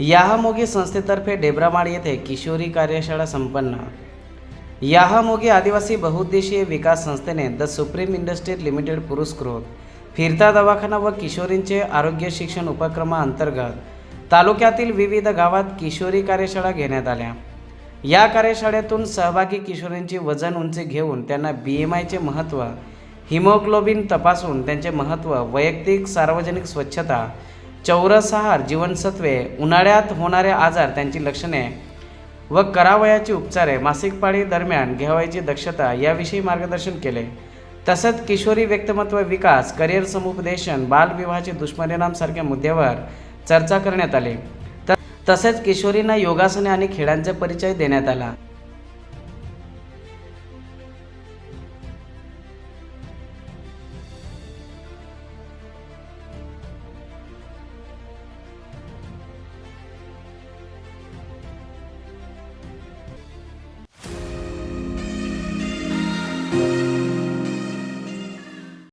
याहामोगी संस्थेतर्फे डेब्रामाड येथे किशोरी कार्यशाळा संपन्न. याहामोगी आदिवासी बहुउद्देशीय विकास संस्थेने द सुप्रीम इंडस्ट्रीज लिमिटेड पुरस्कृत. फिरता दवाखाना व किशोरींचे आरोग्य शिक्षण उपक्रमाअंतर्गत तालुक्यातील विविध गावात किशोरी कार्यशाळा घेण्यात आल्या. या कार्यशाळेतून सहभागी किशोरींची वजन उंची घेऊन त्यांना बी एम आयचे महत्त्व हिमोग्लोबिन तपासून त्यांचे महत्त्व वैयक्तिक सार्वजनिक स्वच्छता चौरस आहार जीवनसत्वे उन्हाळ्यात होणारे आजार त्यांची लक्षणे व करावयाची उपचारे मासिक पाळी दरम्यान घ्यावयाची दक्षता याविषयी मार्गदर्शन केले. तसंच किशोरी व्यक्तिमत्व विकास करिअर समुपदेशन बालविवाहाचे दुष्परिणामसारख्या मुद्द्यावर चर्चा करण्यात आली. तसेच किशोरींना योगासने आणि खेळांचा परिचय देण्यात आला.